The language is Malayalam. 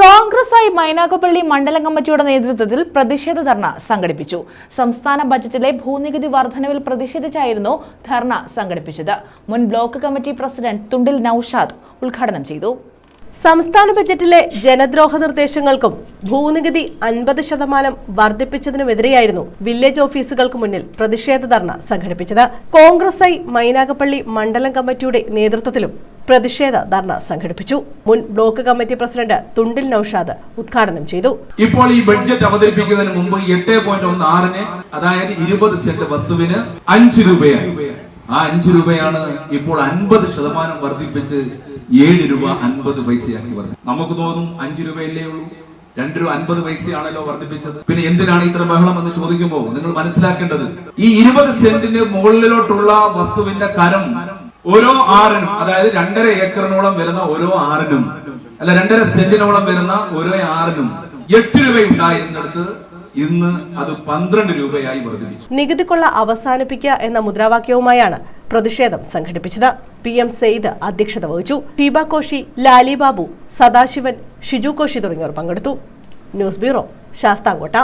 കോൺഗ്രസ് ആയി മൈനാഗപ്പള്ളി മണ്ഡലം കമ്മിറ്റിയുടെ നേതൃത്വത്തിൽ പ്രതിഷേധ ധർണ സംഘടിപ്പിച്ചു. സംസ്ഥാന ബജറ്റിലെ ഭൂനികുതി വർധനവിൽ പ്രതിഷേധിച്ചായിരുന്നു ധർണ സംഘടിപ്പിച്ചത്. മുൻ block committee president Thundil Noushad ഉദ്ഘാടനം ചെയ്തു. സംസ്ഥാന ബജറ്റിലെ ജനദ്രോഹ നിർദ്ദേശങ്ങൾക്കും ഭൂനികുതി അൻപത് ശതമാനം വർദ്ധിപ്പിച്ചതിനുമെതിരെയായിരുന്നു വില്ലേജ് ഓഫീസുകൾക്ക് മുന്നിൽ പ്രതിഷേധ ധർണ സംഘടിപ്പിച്ചത്. കോൺഗ്രസ് ഐ മൈനാഗപ്പള്ളി മണ്ഡലം കമ്മിറ്റിയുടെ നേതൃത്വത്തിലും പ്രതിഷേധ ധർണ സംഘടിപ്പിച്ചു. മുൻ block committee president Thundil Noushad ഉദ്ഘാടനം ചെയ്തു. ഇപ്പോൾ ഈ ബഡ്ജറ്റ് അവതരിപ്പിക്കുന്നതിന് മുമ്പ് എട്ട് പോയിന്റ് ഒന്ന് ആറിന് അതായത് ഇരുപത് സെന്റ് വസ്തുവിന് അഞ്ച് രൂപയായി. ആ അഞ്ച് രൂപയാണ് ഇപ്പോൾ അൻപത് ശതമാനം വർദ്ധിപ്പിച്ച് ഏഴ് രൂപ അൻപത് പൈസയാക്കി വർദ്ധി നമുക്ക് തോന്നും അഞ്ച് രൂപയല്ലേ ഉള്ളൂ. രണ്ട് രൂപ അൻപത് പൈസയാണല്ലോ വർദ്ധിപ്പിച്ചത്. പിന്നെ എന്തിനാണ് ഇത്ര ബഹളം എന്ന് ചോദിക്കുമ്പോൾ നിങ്ങൾ മനസ്സിലാക്കേണ്ടത് ഈ ഇരുപത് സെന്റിന് മുകളിലോട്ടുള്ള വസ്തുവിന്റെ കരം ഓരോ ആറിനും അതായത് രണ്ടര ഏക്കറിനോളം വരുന്ന ഓരോ ആറിനും അല്ല രണ്ടര സെന്റിനോളം വരുന്ന ഓരോ ആറിനും എട്ട് രൂപ ഉണ്ടായിരുന്നിടത്ത് ഇന്ന് അത് പന്ത്രണ്ട് രൂപയായി വർദ്ധിപ്പിച്ചു. നികുതിക്കൊള്ള അവസാനിപ്പിക്കുക എന്ന മുദ്രാവാക്യവുമായാണ് പ്രതിഷേധം സംഘടിപ്പിച്ചത്. പി എം സെയ്ദ് അധ്യക്ഷത വഹിച്ചു. ഷീബ കോശി ലാലി ബാബു സദാശിവൻ ഷിജു കോശി തുടങ്ങിയവർ പങ്കെടുത്തു. News bureau Sasthamkotta.